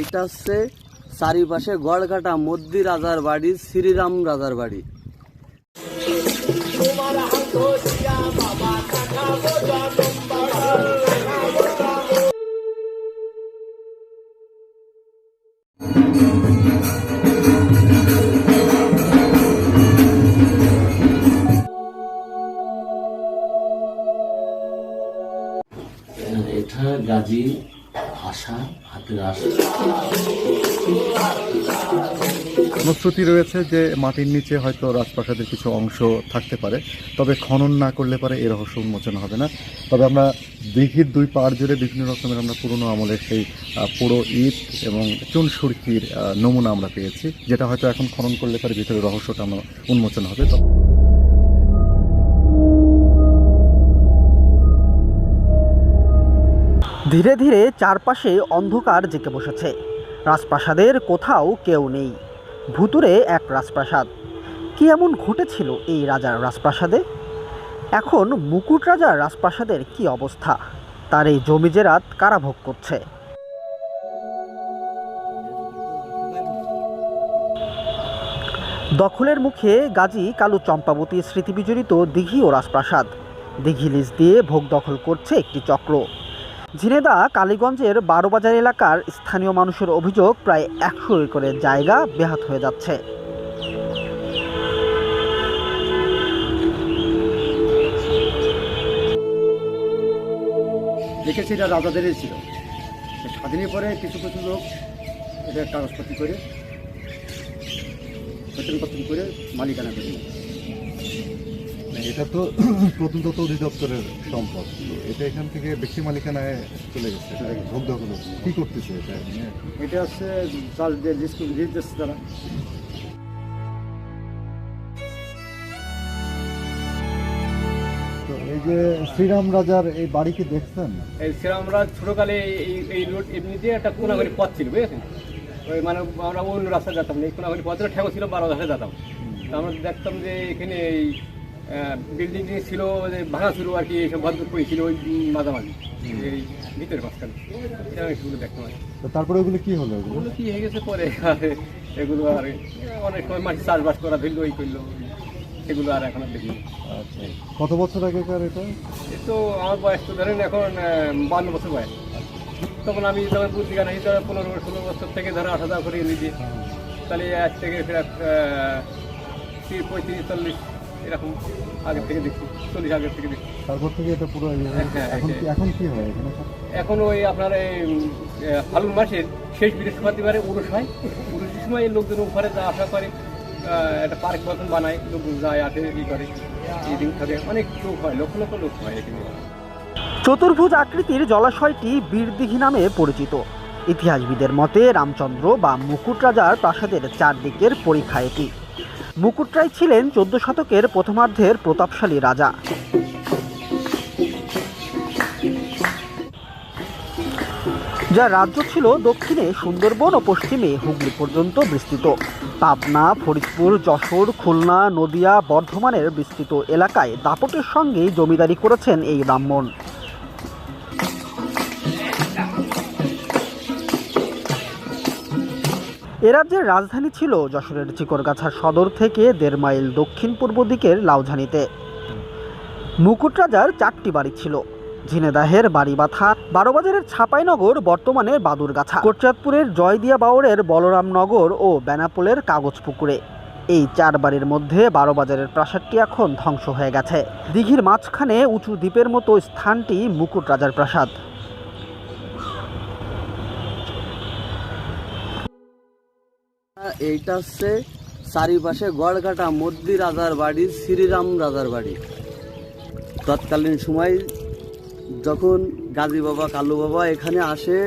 এটা হচ্ছে চারিপাশে গড়কাটা মদ্দি রাজার বাড়ি শ্রীরাম রাজার বাড়ি। এটা গাজী আশা শ্রুতি রয়েছে যে মাটির নিচে হয়তো রাজপ্রাসাদের কিছু অংশ থাকতে পারে, তবে খনন না করলে পারে এ রহস্য উন্মোচন হবে না। তবে আমরা দিঘির দুই পাড় জুড়ে বিভিন্ন রকমের আমরা পুরনো আমলের সেই পুরো ইট এবং চুন সুরকির নমুনা আমরা পেয়েছি, যেটা হয়তো এখন খনন করলে পারে ভিতরে রহস্যটা আমরা উন্মোচন হবে। তো ধীরে ধীরে চারপাশে অন্ধকার জেঁকে বসেছে। রাজপ্রাসাদের কোথাও কেউ নেই। ভুতুরে এক রাজপ্রাসাদ। কি এমন ঘটেছিল এই রাজার রাজপ্রাসাদে? এখন মুকুট রাজার রাজপ্রাসাদের কি অবস্থা? তার এই জমি জেরাত কারা ভোগ করছে? দখলের মুখে গাজী কালু চম্পাবতী স্মৃতিবিজড়িত দিঘি ও রাজপ্রাসাদ। দিঘি লিজ দিয়ে ভোগ দখল করছে একটি চক্র। ঝিনেদা কালীগঞ্জের বারোবাজার এলাকার স্থানীয় মানুষের অভিযোগ প্রায় একশো একরের জায়গা বেহাত হয়ে যাচ্ছে দেখেছি এটা রাজাদেরই ছিল স্বাধীনের পরে কিছু কিছু লোক এটা কাগজপত্র করে পত্র করে মালিকানা করে। এটা তো প্রত্নতত্ত্ব অধিদপ্তরের সম্পদ। এটা এখান থেকে ব্যক্তি মালিকানায় চলে গেছে। এটা ভোগ দখল কি করতেছে এটা? এটা হচ্ছে চাল দিয়ে দিচ্ছে তারা। তো এই যে শ্রীরাম রাজার এই বাড়ি কি দেখছেন? এই আমরা ছোটকালে এই এই রোড এমনিতে একটা কোনাগরি পথ ছিল বুঝেছেন? ওই মানে আমরা অন্য রাস্তায় যেতাম না। এই কোনাগরি পথের ঠেকো ছিল বারো ধারে যেতাম। তো আমরা দেখতাম যে এখানে এই বিল্ডিং ছিল যে ভাঙা ছিল আর কি এইসব ভদ্র ছিল ওই মাঝামাঝি। এই ভিতরে মাঝখানে। এটা সেগুলো দেখতাম আর কি। তো তারপরে ওগুলো কি হলো? ওগুলো কি হয়ে গেছে পরে এগুলো আর অনেক সময় মাটি চাষবাস করা ধরলো ওই করল। সেগুলো আর এখন আর দেখিনি আচ্ছা। কত বছর আগেকার এটা? এ তো আমার বয়স তো ধরেন এখন বান্ন বছর বয়স। তখন আমি যখন বুদ্ধি গান তখন পনেরো ষোলো বছর থেকে ধরো আট হাজার করে নিজে তাহলে আজ থেকে ফের পঁয়ত্রিশ চল্লিশ এরকম আগের থেকে দেখছি চল্লিশ আগের থেকে দেখছি। তারপর থেকে এটা পুরো হ্যাঁ, এখন কি এখন কি হয় এখন? ওই আপনার এই ফাল্গুন মাসের শেষ বৃহস্পতিবারে উরুষ হয়। উরুষের সময় এই লোকজন উপরে যা আশা করে একটা পার্ক মতন বানায় লোকজন যায় আসে ই করে এই থাকে। অনেক লোক হয় লক্ষ লক্ষ লোক হয় এখানে। চতুর্ভুজ আকৃতির জলাশয়টি বীরদিঘি নামে পরিচিত। ইতিহাসবিদের মতে রামচন্দ্র বা মুকুট রাজার প্রাসাদের চারদিকের পরীক্ষা এটি। মুকুটরাই ছিলেন চোদ্দ শতকের প্রথমার্ধের প্রতাপশালী রাজা। যা রাজ্য ছিল দক্ষিণে সুন্দরবন ও পশ্চিমে হুগলি পর্যন্ত বিস্তৃত। পাবনা, ফরিদপুর, যশোর, খুলনা, নদিয়া, বর্ধমানের বিস্তৃত এলাকায় দাপটের সঙ্গে জমিদারি করেছেন এই ব্রাহ্মণ। রাজ্যের রাজধানী ছিল যশোরের চিকরগাছা সদর থেকে দেড় মাইল দক্ষিণ পূর্ব দিকের লাউঝানিতে। মুকুট রাজার চারটি বাড়ি ছিল। ঝিনেদাহের বাড়ি বাড়িবাথা, বারোবাজারের ছাপাইনগর, বর্তমানে বাদুরগাছা। কোটচাঁদপুরের জয়দিয়া বাউরের বলরামনগর ও বেনাপোলের কাগজপুকুরে। এই চার বাড়ির মধ্যে বারোবাজারের প্রাসাদটি এখন ধ্বংস হয়ে গেছে। দিঘির মাঝখানে উঁচু দ্বীপের মতো স্থানটি মুকুট রাজার প্রাসাদ। এইটা হচ্ছে চারিপাশে গড়কাটা মদ্দি রাজার বাড়ি, শ্রীরাম রাজার বাড়ি। তৎকালীন সময় যখন গাজী বাবা, কালু বাবা এখানে আসে,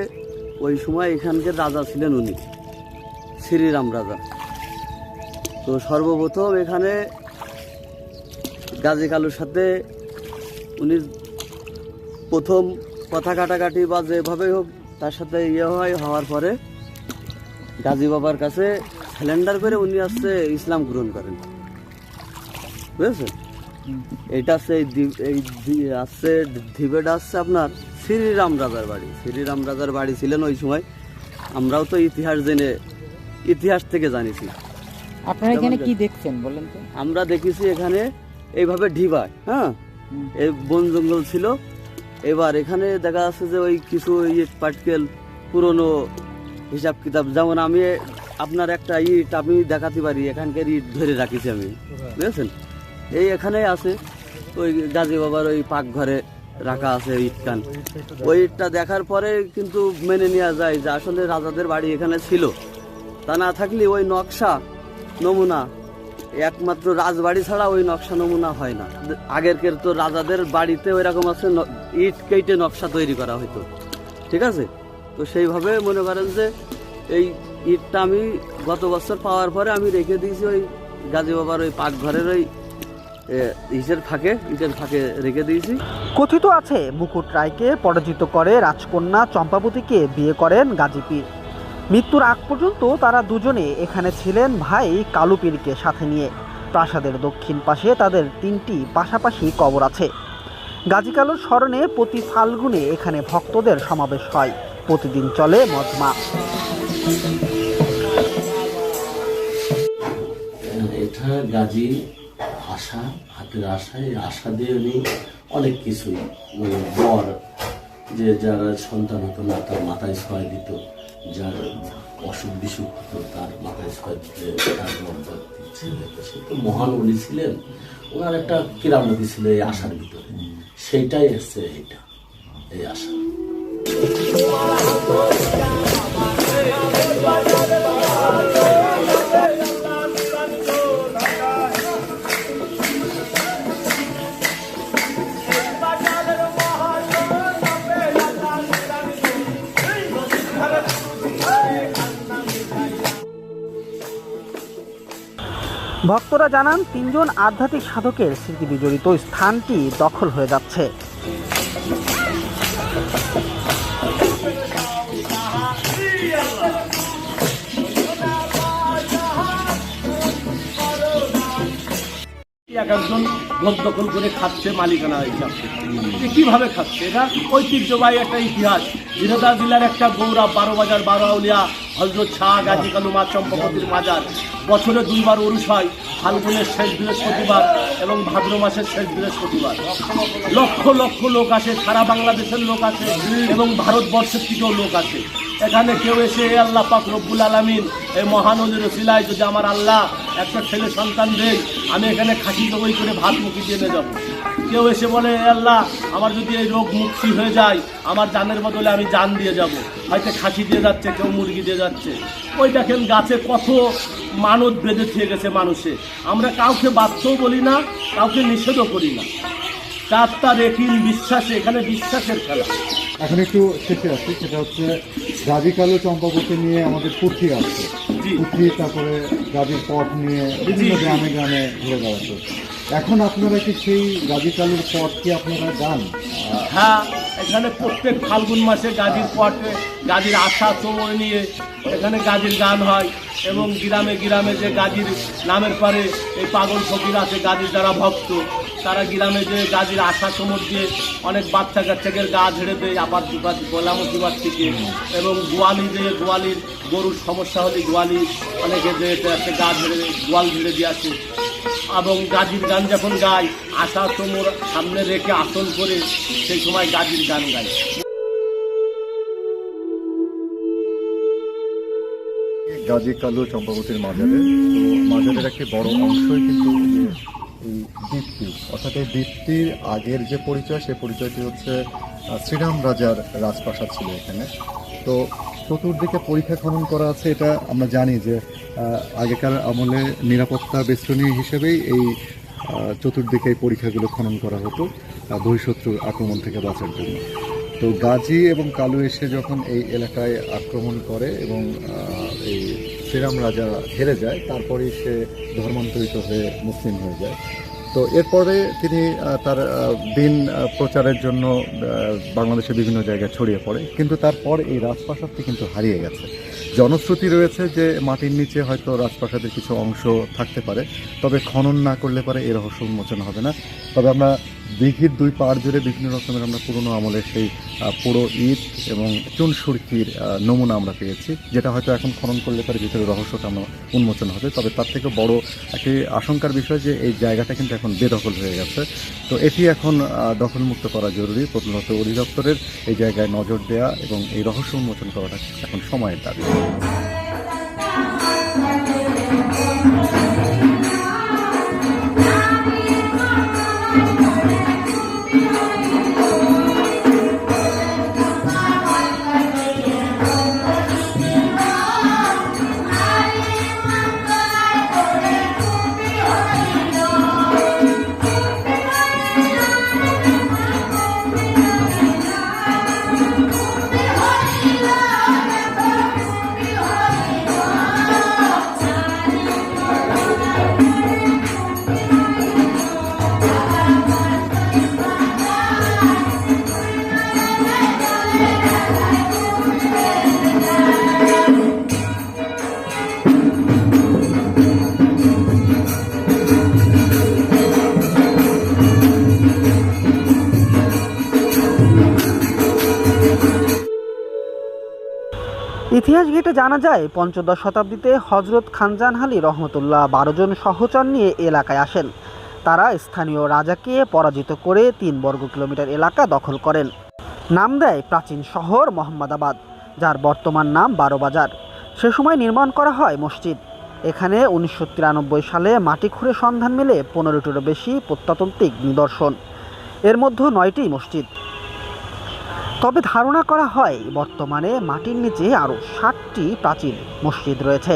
ওই সময় এখানকার রাজা ছিলেন উনি, শ্রীরাম রাজা। তো সর্বপ্রথম এখানে গাজী কালুর সাথে উনি প্রথম কথা কাটাকাটি বা যেভাবে হোক তার সাথে ইয়ে হয়, হওয়ার পরে গাজী বাবার কাছে স্যালেন্ডার করে উনি আসছে ইসলাম গ্রহণ করেন। বুঝেছেন? এটা হচ্ছে এই আসছে দ্বীপেটা আসছে আপনার শ্রীরাম রাজার বাড়ি। শ্রীরাম রাজার বাড়ি ছিলেন ওই সময়। আমরাও তো ইতিহাস জেনে ইতিহাস থেকে জানিছি। আপনারা এখানে কি দেখছেন বলেন তো? আমরা দেখেছি এখানে এইভাবে ঢিবায় হ্যাঁ? এই বন জঙ্গল ছিল। এবার এখানে দেখা যাচ্ছে যে ওই কিছু ইট পাটকেল পুরনো হিসাব কিতাব যেমন আমি আপনার একটা ইট আমি দেখাতে পারি এখানকার ইট ধরে রাখিছি আমি। বুঝেছেন? এই এখানে আছে ওই গাজী বাবার ওই পাকঘরে রাখা আছে ইট কান ওই ইটটা দেখার পরে কিন্তু মেনে নেওয়া যায় যে আসলে রাজাদের বাড়ি এখানে ছিল। তা না থাকলে ওই নকশা নমুনা একমাত্র রাজবাড়ি ছাড়া ওই নকশা নমুনা হয় না। আগেরকের তো রাজাদের বাড়িতে ওই রকম আছে ইট কেটে নকশা তৈরি করা হতো ঠিক আছে? তো সেইভাবে মনে করেন যে এই ইটটা আমি গত বছর পাওয়ার পরে আমি রেখে দিয়েছি ওই গাজী বাবার ওই পাকঘরের ওই ইটের ফাঁকে ইটের ফাঁকে রেখে দিয়েছি। কথিত আছে, মুকুট রায়কে পরাজিত করে রাজকন্যা চম্পাবতীকে বিয়ে করেন গাজীপীর মৃত্যুর আগ পর্যন্ত তারা দুজনে এখানে ছিলেন ভাই কালুপীরকে সাথে নিয়ে। প্রাসাদের দক্ষিণ পাশে তাদের তিনটি পাশাপাশি কবর আছে। গাজী কালুর স্মরণে প্রতি ফাল্গুনে এখানে ভক্তদের সমাবেশ হয়। প্রতিদিন চলে মজমা। এটা গাজী আশা হাতের আশা এই আশা দিয়ে উনি অনেক কিছুই। মানে বর যে যারা সন্তান হতো না তার মাথায় ছয় দিত। যার অসুখ বিসুখ হতো তার মাথায় ছয় দিতে তার ছেলে সে তো মহান উনি ছিলেন। ওনার একটা কিরামতি ছিল এই আশার ভিতরে। সেইটাই এসছে এইটা এই আশা। ভক্তরা জানান, তিনজন আধ্যাত্মিক সাধকের স্মৃতি বিজড়িত স্থানটি দখল হয়ে যাচ্ছে। এক একজন ভোগ দখল করে খাচ্ছে, মালিকানা হিসাব কীভাবে খাচ্ছে? এটা ঐতিহ্যবাহী একটা ইতিহাস। বিরোধা জেলার একটা গৌরব বারো বাজার, বারো আউলিয়া হজরত শাহ গাজী কালু মা চম্পকতির মাজার বছরে দুইবার উরুষ হয়, ফাল্গুনের শেষ বৃহস্পতিবার এবং ভাদ্র মাসের শেষ বৃহস্পতিবার। লক্ষ লক্ষ লোক আসে, সারা বাংলাদেশের লোক আছে এবং ভারতবর্ষের থেকেও লোক আছে এখানে কেউ এসে, "এ আল্লাহ পাক রব্বুল আলমিন এই মহানদীর রসিলায় যদি আমার আল্লাহ একটা ছেলে সন্তান দেয় আমি এখানে খাসি জবই করে ভাত মুখি দিয়ে নিয়ে যাব। কেউ এসে বলে, "এ আল্লাহ, আমার যদি এই রোগ মুক্তি হয়ে যায়, আমার জানের বদলে আমি জান দিয়ে যাব। হয়তো খাসি দিয়ে যাচ্ছে, কেউ মুরগি দিয়ে যাচ্ছে। ওই দেখেন গাছে কত মানত বেঁধে থেকে গেছে মানুষে? আমরা কাউকে বাধ্যও বলি না, কাউকে নিষেধও করি না। তার তার একিন বিশ্বাসে এখানে বিশ্বাসের খেলা। এখন একটু শেষে আসছি সেটা হচ্ছে গাজী কালু চম্পাবতী নিয়ে আমাদের পুথি আসছে জি। পুথি তারপরে গাজীর পথ নিয়ে বিভিন্ন। গ্রামে গ্রামে ঘুরে বেড়াচ্ছে। এখন আপনারা কি সেই গাজী কালুর পথ কি আপনারা যান হ্যাঁ এখানে প্রত্যেক ফাল্গুন মাসে গাজীর পটে গাজীর আশা সময় নিয়ে এখানে গাজীর গান হয় এবং গ্রামে গ্রামে যে গাজীর নামের পরে এই পাগল ফকির আছে গাজীর যারা ভক্ত তারা গ্রামে যে গাজীর আশা সমর দিয়ে অনেক বাচ্চা কাচ্চাকে গা ঝেড়ে দেয় আপাত দুপাত গোলামতিবাদ থেকে। এবং গোয়ালি যে গোয়ালির গরুর সমস্যা হলে গোয়ালি অনেকে যে একটা গা ঝেড়ে গোয়াল ঝেড়ে দিয়ে আসে। এবং গাজীর গান যখন গায়, আশা তোমর সামনে রেখে আসন করে সেই সময় গাজীর গান গায়। গাজী কালু চম্পাবতীর মাজারে। তো মাজারের একটি বড় অংশই কিন্তু এই দীপ্তি, অর্থাৎ এই দীপ্তির আগের যে পরিচয় সেই পরিচয়টি হচ্ছে শ্রীরাম রাজার রাজপ্রাসাদ ছিল এখানে। তো চতুর্দিকে পরীক্ষা খনন করা আছে, এটা আমরা জানি যে আগেকার আমলে নিরাপত্তা বেষ্টনী হিসেবেই এই চতুর্দিকে এই পরীক্ষাগুলো খনন করা হতো বহিঃশত্রু আক্রমণ থেকে বাঁচার জন্য। তো গাজী এবং কালু এসে যখন এই এলাকায় আক্রমণ করে এবং এই শ্রীরাম রাজা হেরে যায় তারপরেই সে ধর্মান্তরিত হয়ে মুসলিম হয়ে যায়। তো এরপরে তিনি তার দিন প্রচারের জন্য আহ, বাংলাদেশের বিভিন্ন জায়গায় ছড়িয়ে পড়ে। কিন্তু তারপর এই রাজপ্রাসাদটি কিন্তু হারিয়ে গেছে। জনশ্রুতি রয়েছে যে মাটির নিচে হয়তো রাজপ্রাসাদের কিছু অংশ থাকতে পারে তবে খনন না করলে পারে এর রহস্য উন্মোচন হবে না। তবে আমরা দিঘির দুই পাড় জুড়ে বিভিন্ন রকমের আমরা পুরনো আমলের সেই পুরো ইট এবং চুন সুরকির নমুনা আমরা পেয়েছি, যেটা হয়তো এখন খনন করলে তার ভিতরে রহস্যটা আমরা উন্মোচন হবে। তবে তার থেকে বড় একটি আশঙ্কার বিষয় যে এই জায়গাটা কিন্তু এখন বেদখল হয়ে গেছে। তো এটি এখন দখলমুক্ত করা জরুরি। প্রধানত অধিদপ্তরের এই জায়গায় নজর দেওয়া এবং এই রহস্য উন্মোচন করাটা এখন সময়ের দাবি। ঘেটে জানা যায়, পঞ্চদশ শতাব্দীতে হজরত খানজান আলী রহমতুল্লাহ বারো জন সহচর নিয়ে এলাকায় আসেন। তারা স্থানীয় রাজাকে পরাজিত করে তিন বর্গ কিলোমিটার এলাকা দখল করেন। নাম দেয় প্রাচীন শহর মোহাম্মদাবাদ, যার বর্তমান নাম বারোবাজার। সে সময় নির্মাণ করা হয় মসজিদ। এখানে উনিশশো তিরানব্বই সালে মাটি খুঁড়ে সন্ধান মেলে পনেরোটিরও বেশি প্রত্নতান্ত্রিক নিদর্শন। এর মধ্যে নয়টি মসজিদ। তবে ধারণা করা হয় বর্তমানে মাটির নিচে আরও ষাটটি প্রাচীন মসজিদ রয়েছে।